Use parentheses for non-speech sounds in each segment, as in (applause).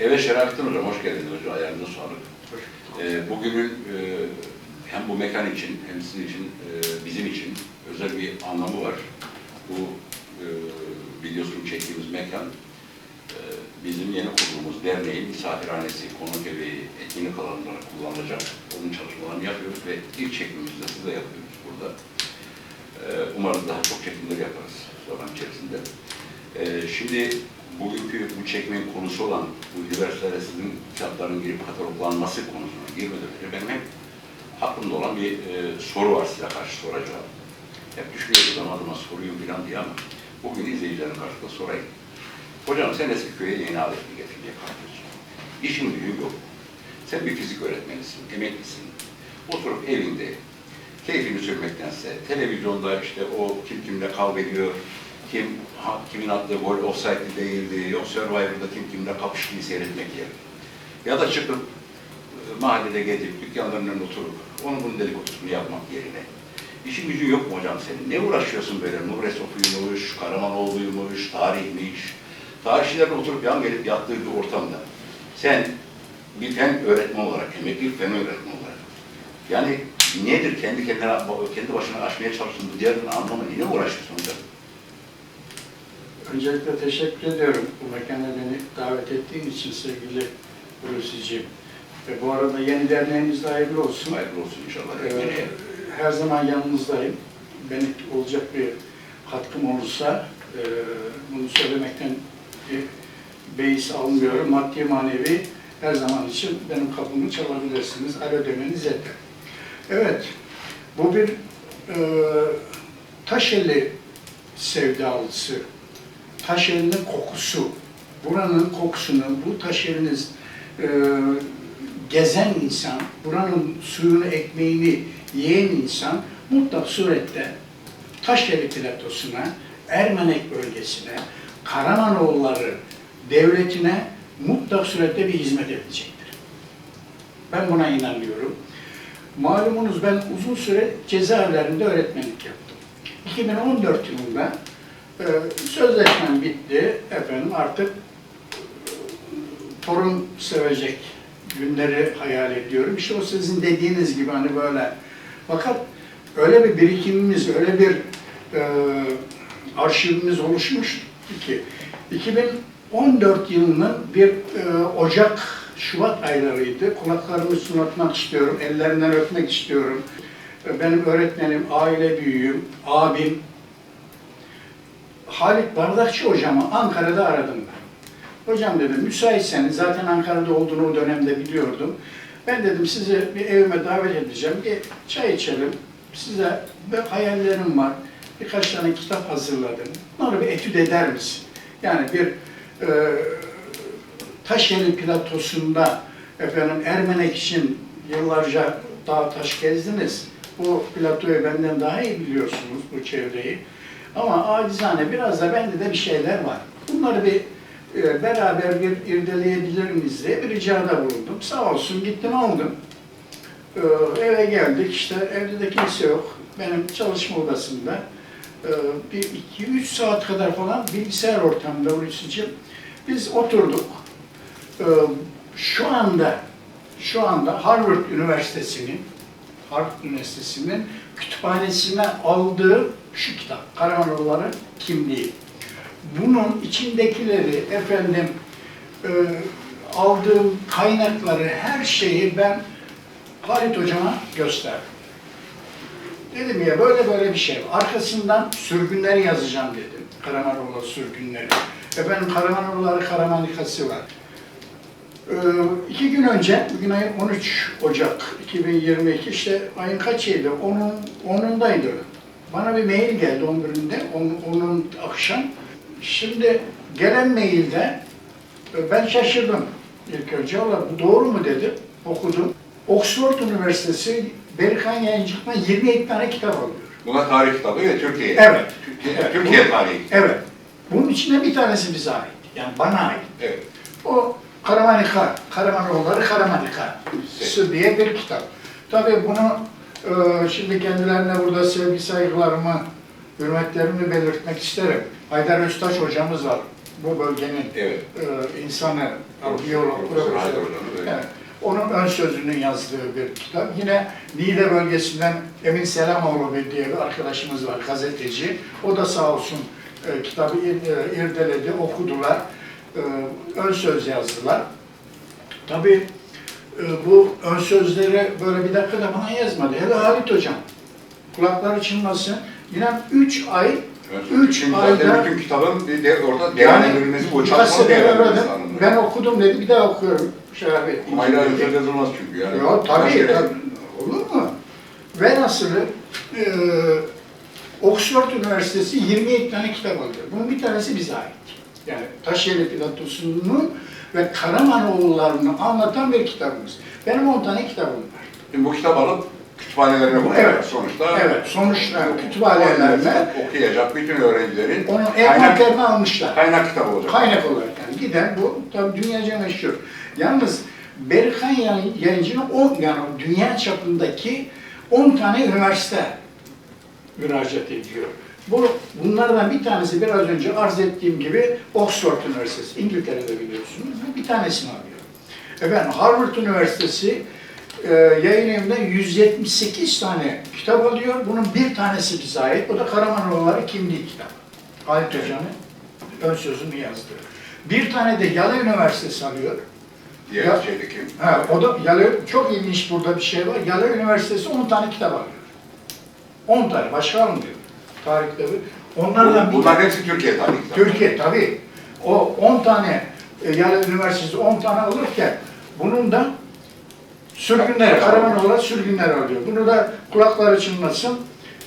Evet Şerafettin Hocam, hoş geldiniz hocam. Ayağınıza sağlık. Ee, bugünün e, hem bu mekan için hem sizin için, e, bizim için özel bir anlamı var. Bu e, videosunu çektiğimiz mekan e, bizim yeni kurduğumuz derneğin misafirhanesi, konuk evi, etkinlik alanları kullanılacak. Onun çalışmalarını yapıyoruz ve ilk çekimimizi de size yapıyoruz burada. E, umarım daha çok çekimler yaparız zaman içerisinde. E, şimdi bugünkü bu çekmenin konusu olan bu üniversitelere sizin kitapların girip kataloglanması konusuna girmeden önce benim hep aklımda olan bir e, soru var size karşı soracağım. Hep düşünüyordum adıma soruyum falan diye ama bugün izleyicilerin karşısında sorayım. Hocam sen Eskiköy'e yeni aletini getirmeye kalkıyorsun. İşin gücün yok. Sen bir fizik öğretmenisin, emeklisin. Oturup evinde keyfini sürmektense, televizyonda işte o kim kimle kavga ediyor, kim kimin attığı gol offside değildi, yok Survivor'da kim kimle kapıştığı seyretmek yerine. Ya da çıkıp e, mahallede gezip dükkanların önünde oturup onun bunun dedikodusunu yapmak yerine. İşin gücün yok mu hocam senin? Ne uğraşıyorsun böyle? Nuh Resofuymuş, Karamanoğlu'ymuş, tarihmiş. Tarihçilerin oturup yan gelip yattığı bir ortamda. Sen bir fen öğretmen olarak, emekli fen öğretmen olarak. Yani nedir kendi kendine, kendi başına aşmaya çalıştığın bu diğerinin anlamı ne uğraşıyorsun hocam? Öncelikle teşekkür ediyorum bu mekana beni davet ettiğin için sevgili Hulusi'ciğim. Ve bu arada yeni derneğiniz de hayırlı olsun. Hayırlı olsun inşallah. Nereye? her zaman yanınızdayım. Benim olacak bir katkım olursa e, bunu söylemekten bir beis almıyorum. Maddi manevi her zaman için benim kapımı çalabilirsiniz. Alo demeniz yeter. Evet, bu bir e, Taşeli sevdalısı. Taşeli'nin kokusu. Buranın kokusunu, bu Taşeli'niz e, gezen insan, buranın suyunu, ekmeğini yiyen insan mutlak surette Taşeli platosuna, Ermenek bölgesine, Karamanoğulları devletine mutlak surette bir hizmet edecektir. Ben buna inanıyorum. Malumunuz ben uzun süre cezaevlerinde öğretmenlik yaptım. 2014 yılında e, sözleşmem bitti. Efendim artık e, torun sevecek günleri hayal ediyorum. İşte o sizin dediğiniz gibi hani böyle. Fakat öyle bir birikimimiz, öyle bir e, arşivimiz oluşmuş ki 2014 yılının bir e, Ocak, Şubat aylarıydı. Kulaklarımı sunatmak istiyorum, ellerinden öpmek istiyorum. E, Benim öğretmenim, aile büyüğüm, abim, Halit Bardakçı hocamı Ankara'da aradım ben. Hocam dedim müsaitseniz zaten Ankara'da olduğunu o dönemde biliyordum. Ben dedim sizi bir evime davet edeceğim. Bir çay içelim. Size bir hayallerim var. Birkaç tane kitap hazırladım. Bunları bir etüt eder misin? Yani bir e, Taşyeli platosunda efendim Ermenek için yıllarca dağ taş gezdiniz. Bu platoyu benden daha iyi biliyorsunuz bu çevreyi. Ama acizane biraz da bende de bir şeyler var. Bunları bir e, beraber bir irdeleyebilir miyiz diye bir ricada bulundum. Sağ olsun gittim aldım. E, eve geldik işte evde de kimse yok. Benim çalışma odasında e, bir iki üç saat kadar falan bilgisayar ortamında Hulusi'cim biz oturduk. E, şu anda şu anda Harvard Üniversitesi'nin Harvard Üniversitesi'nin kütüphanesine aldığı şu kitap, Karamanoğulları Kimliği. Bunun içindekileri efendim e, aldığım kaynakları, her şeyi ben Halit Hocam'a gösterdim. Dedim ya böyle böyle bir şey. Arkasından sürgünleri yazacağım dedim. Karamanoğulları sürgünleri. Efendim Karamanoğulları Karamanikası var. Ee, iki gün önce, bugün ayın 13 Ocak 2022, işte ayın kaçıydı? Onun, onundaydı. Bana bir mail geldi 11'inde, onun, onun akşam. Şimdi gelen mailde e, ben şaşırdım ilk önce. Valla bu doğru mu dedim, okudum. Oxford Üniversitesi Berikan Yayıncılık'tan 27 tane kitap alıyor. Buna tarih kitabı ve Türkiye. Evet. Türkiye, Evet. Türkiye tarihi. Evet. Bunun içinde bir tanesi bize ait. Yani bana ait. Evet. O Karamanika, Karamanoğulları Karamanika diye bir kitap. Tabii bunu e, şimdi kendilerine burada sevgi saygılarımı, hürmetlerimi belirtmek isterim. Haydar Öztaş hocamız var. bu bölgenin Evet. e, insanı, biyolog, Profesör. Evet. Onun ön sözünün yazdığı bir kitap. Yine Niğde bölgesinden Emin Selamoğlu diye bir arkadaşımız var, gazeteci. O da sağ olsun e, kitabı ir- e, irdeledi, okudular. E, ön söz yazdılar. Tabii e, bu ön sözleri böyle bir dakikada bana yazmadı. Hele Halit Hocam, kulakları çınlasın. İnan üç ay, üç Çünkü ayda bütün kitabın bir de orada yani değerlendirilmesi, bu birkaç çalışma sefer değerlendirilmesi. Ben okudum dedi, bir daha okuyorum. Ayrı ayrı söz yazılmaz çünkü yani. Yok tabii, tabii. Olur mu? Ve nasılı e, Oxford Üniversitesi 27 tane kitap alıyor. Bunun bir tanesi bize ait. Yani Taşyeli Platosu'nu ve Karamanoğullarını anlatan bir kitabımız. Benim 10 tane kitabım var. Şimdi bu kitap alıp kütüphanelerine koyacak Evet. sonuçta. Evet, sonuçta kütüphanelerine okuyacak bütün öğrencilerin onun kaynak, envanterini almışlar. kaynak kitabı olacak. Kaynak olarak yani giden bu tabii dünyaca meşhur. Yalnız Berkan Yayın- Yayıncı'nın o yani dünya çapındaki 10 tane üniversite müracaat ediyor. Bu, bunlardan bir tanesi biraz önce arz ettiğim gibi Oxford Üniversitesi, İngiltere'de biliyorsunuz. Bu bir tanesini alıyor. Efendim Harvard Üniversitesi e, yayın evinden 178 tane kitap alıyor. Bunun bir tanesi bize ait. O da Karamanoğulları Kimliği kitabı. Halit Hoca'nın ön sözünü yazdı. Bir tane de Yalı Üniversitesi alıyor. Diğer Ya- şeydeki. Ha, o da Yalı, çok ilginç burada bir şey var. Yalı Üniversitesi 10 tane kitap alıyor. 10 tane, başka almıyor. Tarih kitabı. Onlardan bir Bunlar hepsi Türkiye tarihi kitabı. Türkiye tabii. O 10 tane e, Yalı Üniversitesi 10 tane alırken bunun da sürgünler, Karamanoğlu sürgünler alıyor. Bunu da kulakları çınlasın.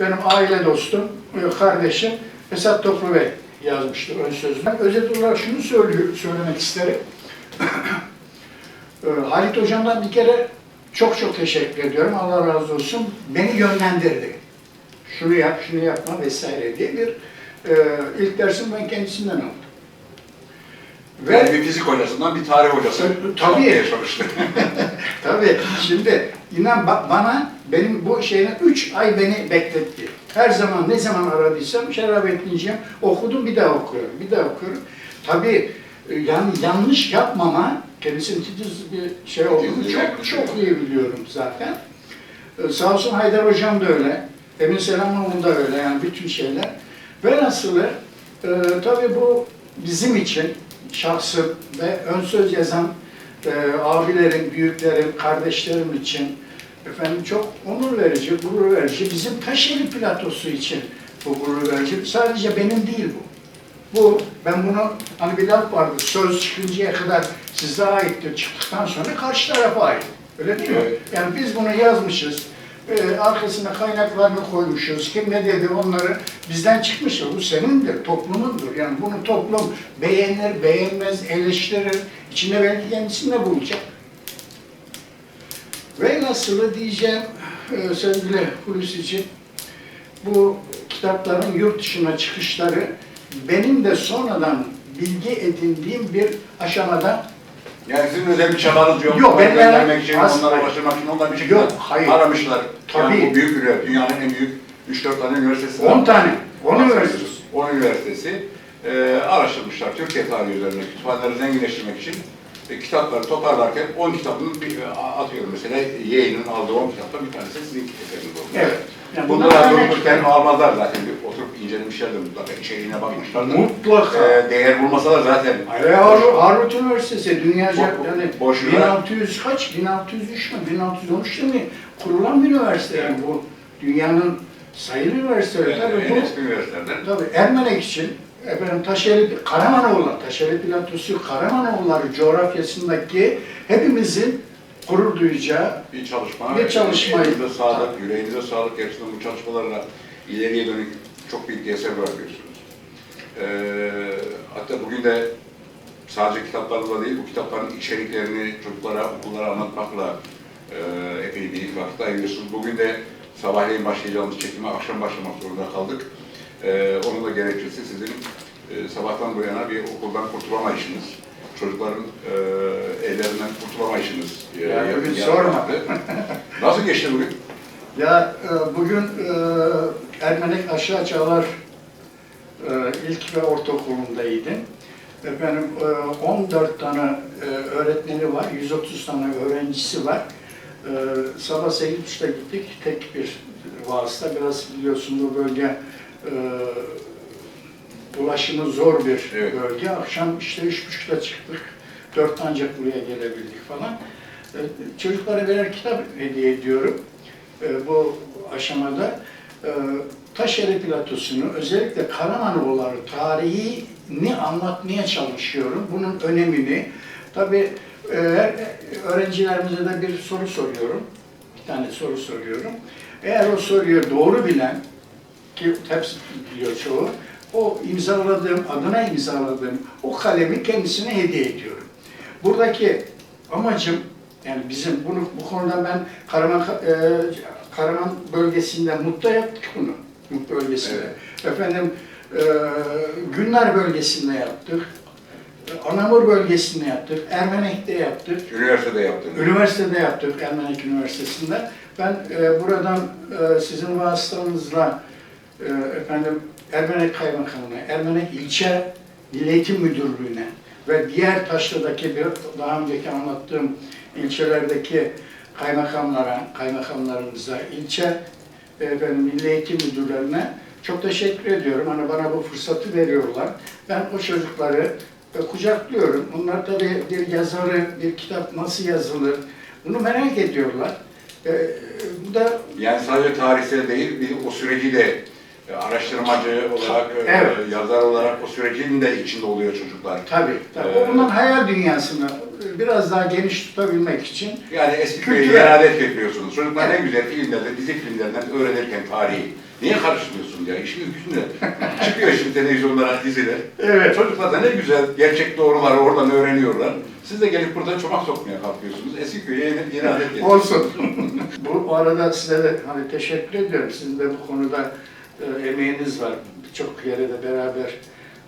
Benim aile dostum, e, kardeşim Esat Toplu Bey yazmıştır ön sözünü. Özet olarak şunu söylüyor, söylemek isterim. (coughs) E, Halit Hocam'dan bir kere çok çok teşekkür ediyorum. Allah razı olsun. Beni yönlendirdi. Şunu yap, şunu yapma vesaire diye bir e, ilk dersimi ben kendisinden aldım. Ve Yani bir fizik hocasından bir tarih hocası. Tabii. çalıştı. (laughs) Tabii şimdi inan ba- bana benim bu şeyine üç ay beni bekletti. Her zaman ne zaman aradıysam Şerafettin'ciğim okudum bir daha okuyorum, bir daha okuyorum. Tabii e, yani yanlış yapmama kendisinin titiz bir şey olduğunu çok çok iyi biliyorum zaten. Ee, Sağ olsun Haydar Hocam da öyle. Emin Selamoğlu da öyle yani bütün şeyler. Velhasılı e, tabii bu bizim için şahsım ve ön söz yazan e, abilerim, büyüklerim, kardeşlerim için efendim çok onur verici, gurur verici. Bizim Taşeli platosu için bu gurur verici. Sadece benim değil bu. Bu, ben bunu, hani bir laf vardı, söz çıkıncaya kadar size aittir, çıktıktan sonra karşı tarafa ait. Öyle değil mi? Evet. Yani biz bunu yazmışız, e, arkasına kaynaklarını koymuşuz, kim ne dedi onları bizden çıkmış. Bu senindir, toplumundur. Yani bunu toplum beğenir, beğenmez, eleştirir. İçinde belki kendisini de bulacak. Ve nasıl diyeceğim e, sevgili Hulusi'ciğim, bu kitapların yurt dışına çıkışları benim de sonradan bilgi edindiğim bir aşamada Yani sizin özel bir çabanız yok. Yok, ben- göndermek için, onlara ulaştırmak için onlar bir şekilde Yok, hayır. aramışlar. Yani Tabii. bu büyük üniversite, dünyanın en büyük 3-4 tane üniversitesi 10 tane, 10 üniversitesi. 10 üniversitesi e, araştırmışlar. Türkiye tarihi üzerine kütüphaneleri zenginleştirmek için e, kitapları toparlarken 10 kitabını bir, e, atıyorum mesela Yale'nin aldığı 10 kitapta bir tanesi sizin eseriniz oldu. Evet. Yani Bunları bunlar dururken almazlar zaten. Bir oturup incelemişlerdir mutlaka. içeriğine bakmışlardır. Mutlaka. E, değer bulmasalar zaten. Ve Harvard, Harvard Üniversitesi dünyaca Bo- yani boşuna- 1600 kaç? 1603 mü? 1613'te mi? Kurulan bir üniversite yani bu dünyanın sayılı üniversiteleri. Tabii bu En eski üniversitelerden. Tabii Ermenek için efendim Taşeli, Karamanoğulları, Taşeli Platosu, Karamanoğulları coğrafyasındaki hepimizin gurur duyacağı bir çalışma. Bir çalışma. Yüreğinize sağlık, yüreğinize sağlık. Gerçekten bu çalışmalarla ileriye dönük çok büyük bir eser bırakıyorsunuz. Ee, hatta bugün de sadece kitaplarla değil, bu kitapların içeriklerini çocuklara, okullara anlatmakla e, epey bir vakit ayırıyorsunuz. Bugün de sabahleyin başlayacağımız çekime akşam başlamak zorunda kaldık. Ee, onun da gerekçesi sizin e, sabahtan bu yana bir okuldan kurtulamayışınız. Çocukların e, ellerinden kurtulamayışınız. e, Ya yap- bugün sorma. (laughs) Nasıl geçti bugün? Ya e, bugün e, Ermenek Aşağı Çağlar e, ilk ve ortaokulundaydım. Efendim e, 14 tane e, öğretmeni var, 130 tane öğrencisi var. E, Sabah 8.30'da gittik, tek bir vasıta. Biraz biliyorsun bu bölge e, ulaşımı zor bir Evet. bölge. Akşam işte 3.30'da çıktık, 4 ancak buraya gelebildik falan. E, Çocuklara birer kitap hediye ediyorum e, bu aşamada. E, Taşeri Platosu'nu, özellikle Karamanoğulları tarihini anlatmaya çalışıyorum. Bunun önemini. Tabii e, öğrencilerimize de bir soru soruyorum. Bir tane soru soruyorum. Eğer o soruyu doğru bilen, ki hepsi biliyor çoğu, o imzaladığım, adına imzaladığım o kalemi kendisine hediye ediyorum. Buradaki amacım, yani bizim bunu bu konuda ben Karaman, e, Karaman bölgesinde Mut'ta yaptık bunu. Mut bölgesinde. Efendim e, Günler bölgesinde yaptık. Anamur bölgesinde yaptık. Ermenek'te yaptık. Üniversitede yaptığınız. Üniversitede yaptık, Ermenek Üniversitesi'nde. Ben e, buradan e, sizin vasıtanızla e, efendim Ermenek Kaymakamı'na, Ermenek İlçe Milli Eğitim Müdürlüğü'ne ve diğer Taşlı'daki bir daha önceki anlattığım ilçelerdeki kaymakamlara, kaymakamlarımıza, ilçe efendim Milli Eğitim Müdürlerine çok teşekkür ediyorum. Hani bana bu fırsatı veriyorlar. Ben o çocukları e, kucaklıyorum. Onlar tabii bir yazarı, bir kitap nasıl yazılır bunu merak ediyorlar. E, e, bu da Yani sadece tarihsel değil, bir o süreci de araştırmacı olarak, e, Evet. yazar olarak o sürecin de içinde oluyor çocuklar. tabii, tabii. Ee, onların hayal dünyasını e, biraz daha geniş tutabilmek için Yani eski köye Kültürel. ihanet yapıyorsunuz. Çocuklar Evet. ne güzel filmlerde, dizi filmlerinden öğrenirken tarihi. Niye karıştırıyorsun ya? İşin gücünde. (laughs) Çıkıyor şimdi televizyonlara, diziler. Evet. Çocuklar da ne güzel gerçek doğruları oradan öğreniyorlar. Siz de gelip burada çomak sokmaya kalkıyorsunuz. Eski köye yeni, yeni adet getiriyorsunuz. (laughs) Olsun. (laughs) bu, arada size de hani teşekkür ediyorum. Sizin de bu konuda e, emeğiniz var. Birçok yere de beraber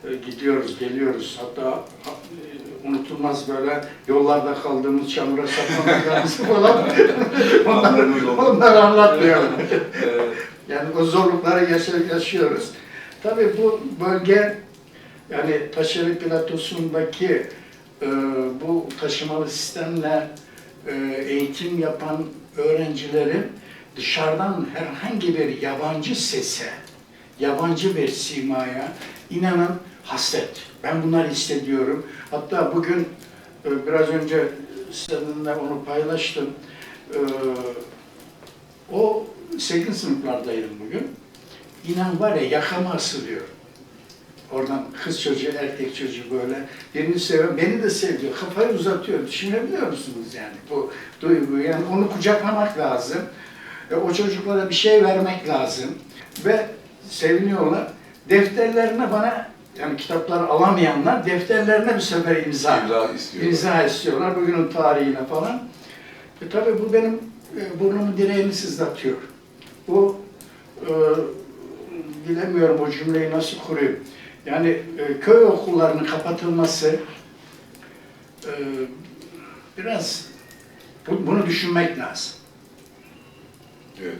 e, gidiyoruz, geliyoruz. Hatta ha- e, unutulmaz böyle yollarda kaldığımız çamura saklanacağımız falan. Onları, onları anlatmayalım. Yani o zorlukları yaşıyoruz. Tabii bu bölge yani Taşeri Platosu'ndaki e, bu taşımalı sistemle e, eğitim yapan öğrencilerin dışarıdan herhangi bir yabancı sese, yabancı bir simaya inanın hasret. Ben bunları hissediyorum. Hatta bugün e, biraz önce seninle onu paylaştım. E, o 8 sınıflardaydım bugün. İnan var ya yakama asılıyor. Oradan kız çocuğu, erkek çocuğu böyle birini seviyor, beni de seviyor. Kafayı uzatıyor. Düşünebiliyor musunuz yani bu duyguyu? Yani onu kucaklamak lazım. E, o çocuklara bir şey vermek lazım. Ve seviniyorlar. Defterlerine bana, yani kitapları alamayanlar defterlerine bir sefer imza, imza istiyorlar. imza istiyorlar. Bugünün tarihine falan. E, tabii bu benim e, burnumu direğimi sızlatıyor. Bu e, bilemiyorum o cümleyi nasıl kurayım. Yani e, köy okullarının kapatılması e, biraz bu- bunu düşünmek lazım. evet.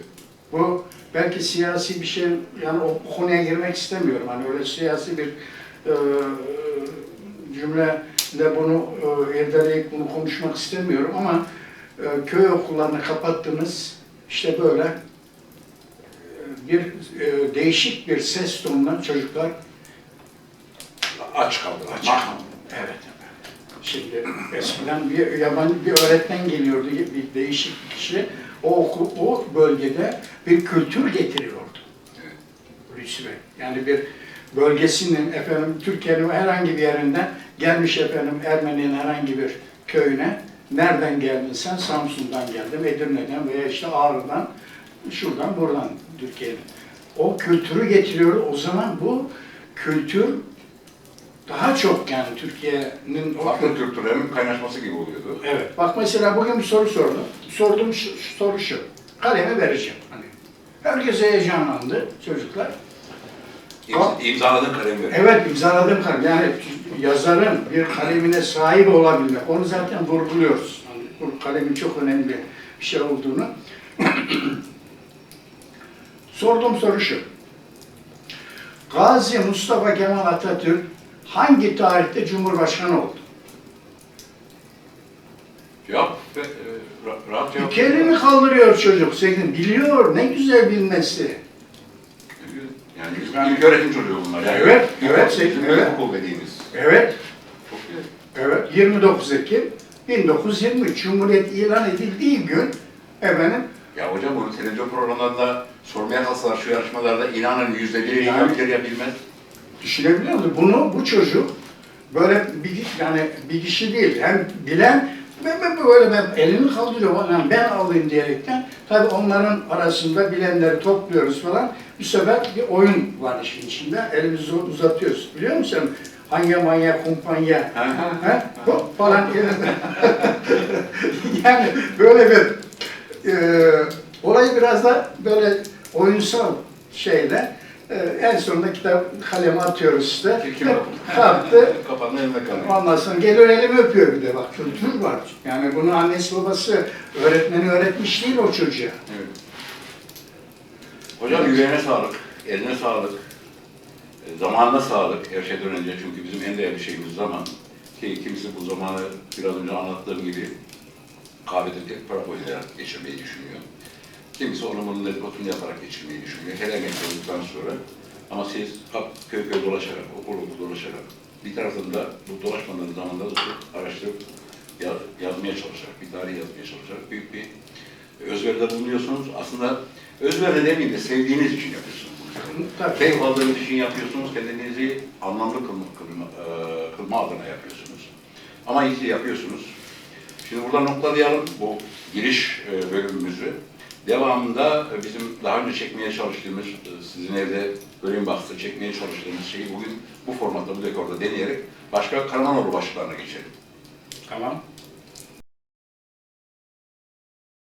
Bu belki siyasi bir şey, yani o konuya girmek istemiyorum. Hani öyle siyasi bir e, cümleyle bunu e, irdeleyip bunu konuşmak istemiyorum ama e, köy okullarını kapattınız, işte böyle e, bir e, değişik bir ses tonuna çocuklar Aç kaldı. Aç. kaldı. Evet. Şimdi eskiden bir yabancı bir öğretmen geliyordu, bir değişik bir kişi. O o bölgede bir kültür getiriyordu. Bey. Yani bir bölgesinin efendim Türkiye'nin herhangi bir yerinden gelmiş efendim Ermeni'nin herhangi bir köyüne nereden geldin sen? Samsun'dan geldim, Edirne'den veya işte Ağrı'dan, şuradan buradan Türkiye'nin. O kültürü getiriyor. O zaman bu kültür daha çok yani Türkiye'nin Farklı kültürlerin kaynaşması gibi oluyordu. Evet. Bak mesela bugün bir soru sordum. Sorduğum şu, şu soru şu. Kalemi vereceğim. Hani. Herkes heyecanlandı çocuklar. İmz, imzaladığın kalem ver. Evet imzaladığım kalem. Yani yazarın bir kalemine sahip olabilmek. Onu zaten vurguluyoruz. Hani bu kalemin çok önemli bir şey olduğunu. (coughs) Sorduğum soru şu. Gazi Mustafa Kemal Atatürk hangi tarihte Cumhurbaşkanı oldu? Cevap e, ra- rahat cevap. İki elini kaldırıyor çocuk. Senin biliyor. Ne güzel bilmesi. Yani biz ilk öğretim çocuğu bunlar. Yani Evet, evet, Bizim evet. ilkokul dediğimiz. Evet. Çok. Evet. 29 Ekim 1923 Cumhuriyet ilan edildiği gün efendim Ya hocam bunu televizyon programlarında sormaya kalsalar şu yarışmalarda inanın yüzde biri Yani- kere bilmez. Düşünebiliyor musun? Bunu bu çocuk böyle bir yani bir kişi değil. Hem bilen ve ve böyle ben elini kaldırıyor falan ben alayım diyerekten tabii onların arasında bilenleri topluyoruz falan. Bir sefer bir oyun var işin içinde. Elimizi uzatıyoruz. Biliyor musun? Hangi manya kumpanya ha, hop falan (laughs) yani böyle bir e, olayı biraz da böyle oyunsal şeyle e, en sonunda kitap kaleme atıyoruz işte. Kalktı. (laughs) Kapandı elinde kalıyor. Ondan sonra geliyor elimi öpüyor bir de bak kültür var. Yani bunu annesi babası öğretmeni öğretmiş değil o çocuğa. Evet. Hocam yüreğine sağlık, eline sağlık, e, zamanına sağlık her şeyden önce çünkü bizim en değerli şeyimiz zaman. Ki kimisi bu zamanı biraz önce anlattığım gibi kahvede tek para koyarak geçirmeyi düşünüyor. Kimisi bunun dedikodunu yaparak geçirmeyi düşünüyor. Hele olduktan sonra. Ama siz köy köy dolaşarak, okul okul dolaşarak, bir tarafında bu dolaşmadığınız zamanda da araştırıp yaz, yazmaya çalışarak, bir tarih yazmaya çalışarak büyük bir özveride bulunuyorsunuz. Aslında özveri demeyeyim de sevdiğiniz için yapıyorsunuz. Keyif aldığınız için yapıyorsunuz, kendinizi anlamlı kılma, kılma, e, kılma adına yapıyorsunuz. Ama iyi yapıyorsunuz. Şimdi burada noktalayalım bu giriş e, bölümümüzü. Devamında e, bizim daha önce çekmeye çalıştığımız, e, sizin evde bölüm bahsi çekmeye çalıştığımız şeyi bugün bu formatta, bu dekorda deneyerek başka Karamanoğlu başlıklarına geçelim. Tamam.